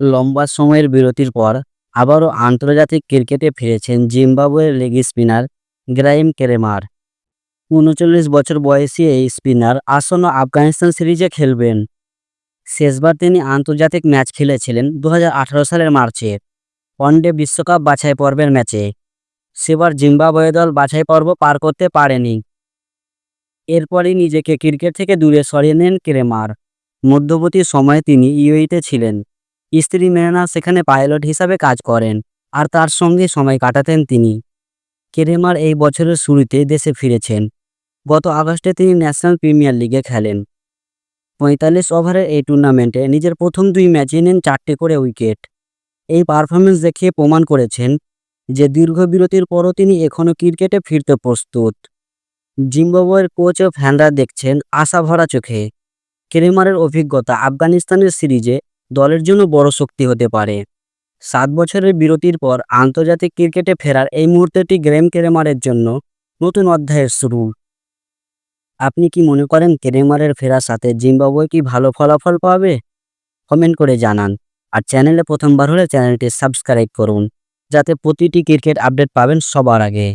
লম্বা সময়ের বিরতির পর আবারও আন্তর্জাতিক ক্রিকেটে ফিরেছেন জিম্বাবুয়ের লেগ স্পিনার গ্রাইম কেরেমার। উনচল্লিশ বছর বয়সী এই স্পিনার আসন্ন আফগানিস্তান সিরিজে খেলবেন। শেষবার তিনি আন্তর্জাতিক ম্যাচ খেলেছিলেন দু হাজার আঠারো সালের মার্চে। ওয়ানডে বিশ্বকাপ বাছাই পর্বের ম্যাচে। সেবার জিম্বাবুয়ে দল বাছাই পর্ব পার করতে পারেনি। এরপরই নিজেকে ক্রিকেট থেকে দূরে সরিয়ে নেন কেরেমার। মধ্যবর্তী সময়ে তিনি ইউএইতে ছিলেন। স্ত্রী মেরিনা সেখানে পাইলট হিসাবে কাজ করেন আর তার সঙ্গে সময় কাটাতেন তিনি। কেরেমার এই বছরের শুরুতে দেশে ফিরেছেন। গত আগস্টে তিনি ন্যাশনাল প্রিমিয়ার লিগে খেলেন। পঁয়তাল্লিশ ওভারের এই টুর্নামেন্টে নিজের প্রথম দুই ম্যাচে নেন চারটে করে উইকেট। এই পারফরমেন্স দেখিয়ে প্রমাণ করেছেন যে দীর্ঘ বিরতির পরও তিনি এখনও ক্রিকেটে ফিরতে প্রস্তুত। জিম্বাবুয়ের কোচ ও ফ্যানরা দেখছেন আশা ভরা চোখে। কেরেমারের অভিজ্ঞতা আফগানিস্তানের সিরিজে দলের জন্য বড় শক্তি হতে পারে। সাত বছরের বিরতির পর আন্তর্জাতিক ক্রিকেটে ফেরার এই মুহূর্তটি গ্রেম কেরেমারের জন্য নতুন অধ্যায়ের শুরু। আপনি কি মনে করেন কেরেমারের ফেরার সাথে জিম্বাবুয়ে কি ভালো ফলাফল পাবে? কমেন্ট করে জানান। আর চ্যানেলে প্রথমবার হলে চ্যানেলটি সাবস্ক্রাইব করুন, যাতে প্রতিটি ক্রিকেট আপডেট পাবেন সবার আগে।